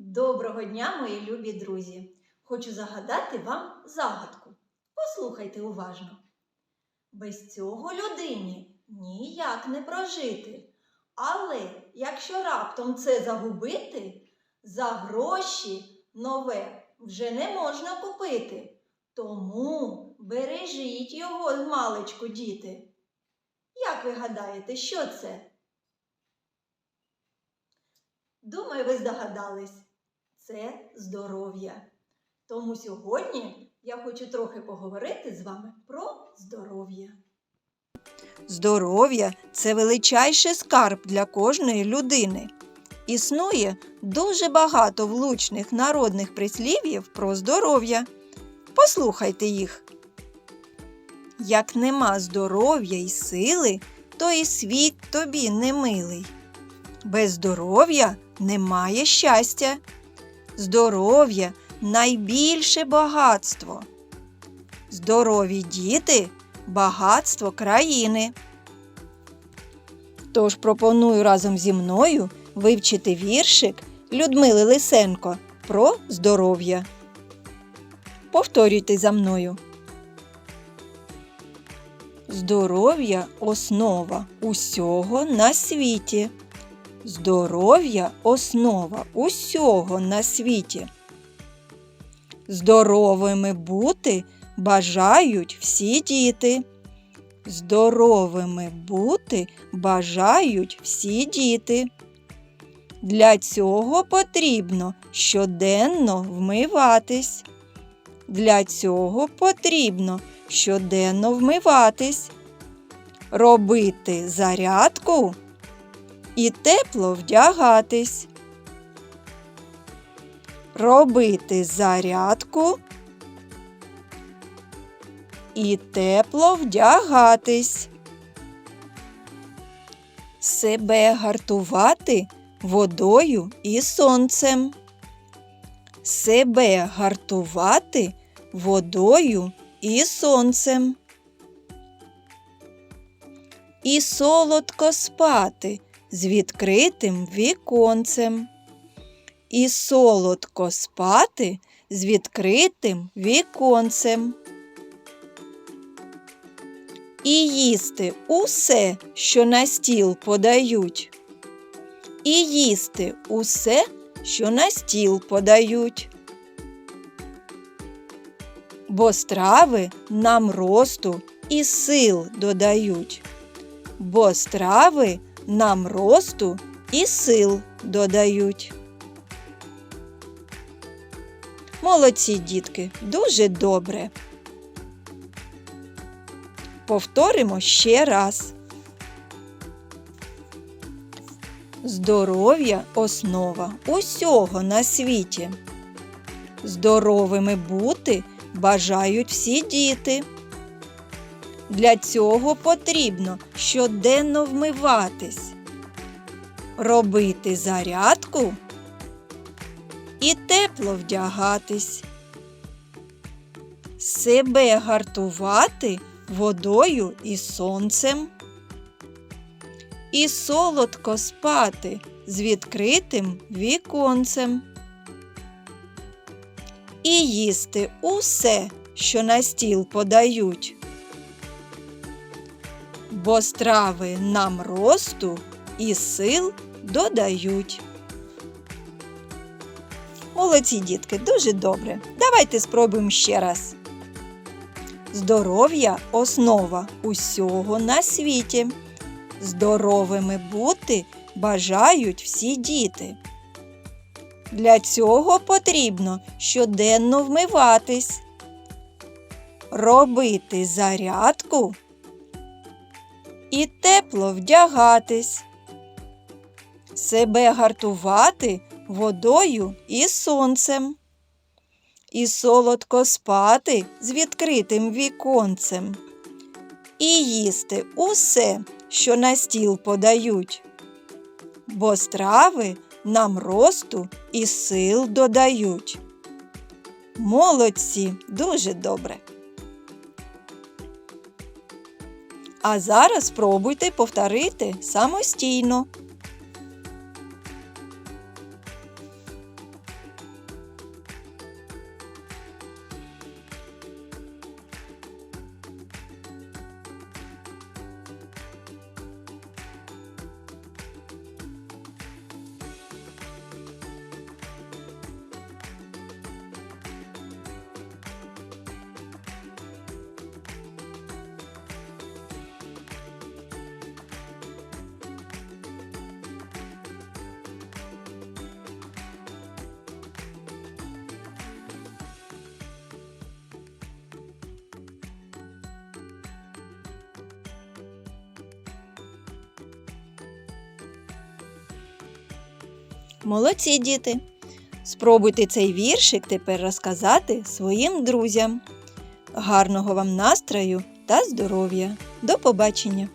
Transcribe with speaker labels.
Speaker 1: Доброго дня, мої любі друзі! Хочу загадати вам загадку. Послухайте уважно. Без цього людині ніяк не прожити. Але якщо раптом це загубити, за гроші нове вже не можна купити. Тому бережіть його маличку, діти. Як ви гадаєте, що це? Думаю, ви здогадались. Це здоров'я. Тому сьогодні я хочу трохи поговорити з вами про здоров'я.
Speaker 2: Здоров'я це величайший скарб для кожної людини. Існує дуже багато влучних народних прислів'їв про здоров'я. Послухайте їх. Як нема здоров'я й сили, то і світ тобі не милий. Без здоров'я немає щастя. Здоров'я найбільше багатство. Здорові діти багатство країни. Тож пропоную разом зі мною вивчити віршик Людмили Лисенко про здоров'я. Повторюйте за мною. Здоров'я основа усього на світі. Здоров'я основа усього на світі. Здоровими бути бажають всі діти. Здоровими бути бажають всі діти. Для цього потрібно щоденно вмиватись. Для цього потрібно щоденно вмиватись, робити зарядку і тепло вдягатись. Робити зарядку і тепло вдягатись. Себе гартувати водою і сонцем. Себе гартувати водою і сонцем. І солодко спати з відкритим віконцем. І солодко спати з відкритим віконцем і їсти усе, що на стіл подають. І їсти усе, що на стіл подають. Бо страви нам росту і сил додають. Бо страви нам росту і сил додають. Молодці дітки, дуже добре. Повторимо ще раз. Здоров'я основа усього на світі. Здоровими бути бажають всі діти. Для цього потрібно щоденно вмиватись, робити зарядку і тепло вдягатись, себе гартувати водою і сонцем, і солодко спати з відкритим віконцем, і їсти усе, що на стіл подають. Бо страви нам росту і сил додають. Молодці дітки, дуже добре. Давайте спробуємо ще раз. Здоров'я основа усього на світі. Здоровими бути бажають всі діти. Для цього потрібно щоденно вмиватись, робити зарядку і тепло вдягатись, себе гартувати водою і сонцем і солодко спати з відкритим віконцем, і їсти усе, що на стіл подають, бо страви нам росту і сил додають. Молодці, дуже добре. А зараз спробуйте повторити самостійно. Молодці діти! Спробуйте цей віршик тепер розказати своїм друзям. Гарного вам настрою та здоров'я! До побачення!